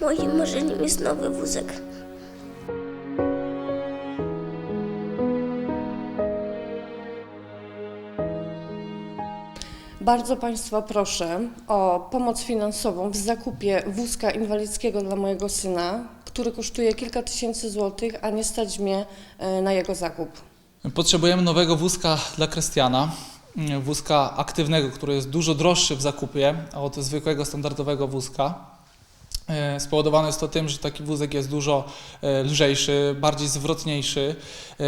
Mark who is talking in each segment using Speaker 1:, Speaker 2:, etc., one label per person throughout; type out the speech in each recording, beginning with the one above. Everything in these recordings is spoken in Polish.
Speaker 1: Moim marzeniem jest nowy wózek.
Speaker 2: Bardzo Państwa proszę o pomoc finansową w zakupie wózka inwalidzkiego dla mojego syna, który kosztuje kilka tysięcy złotych, a nie stać mnie e, na jego zakup.
Speaker 3: Potrzebujemy nowego wózka dla Krystiana. Mm, Wózka aktywnego, który jest dużo droższy w zakupie od zwykłego, standardowego wózka. E, Spowodowane jest to tym, że taki wózek jest dużo e, lżejszy, bardziej zwrotniejszy. E,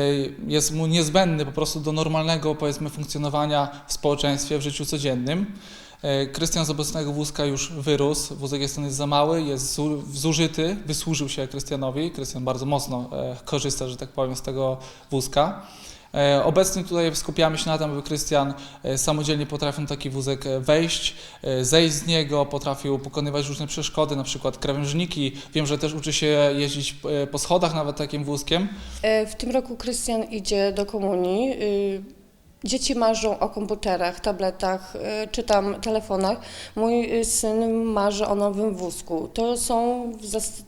Speaker 3: Jest mu niezbędny po prostu do normalnego, powiedzmy, funkcjonowania w społeczeństwie, w życiu codziennym. E, Krystian z obecnego wózka już wyrósł, wózek jest, jest za mały, jest zu- zużyty, wysłużył się Krystianowi. Krystian bardzo mocno e, korzysta, że tak powiem, z tego wózka. E, Obecnie tutaj skupiamy się na tym, aby Krystian samodzielnie potrafił taki wózek wejść, zejść z niego, potrafił pokonywać różne przeszkody, na przykład krawężniki. Wiem, że też uczy się jeździć po schodach nawet takim wózkiem.
Speaker 2: W tym roku Krystian idzie do komunii. Dzieci marzą o komputerach, tabletach y, czy tam telefonach. Mój y, syn marzy o nowym wózku. To są,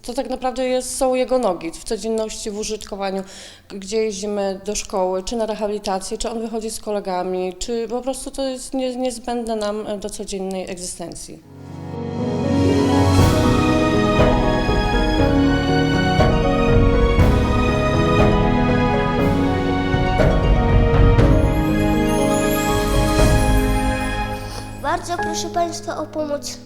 Speaker 2: to tak naprawdę jest, są jego nogi w codzienności, w użytkowaniu, gdzie jeździmy do szkoły, czy na rehabilitację, czy on wychodzi z kolegami, czy po prostu to jest nie, niezbędne nam do codziennej egzystencji.
Speaker 1: Bardzo proszę Państwa o pomoc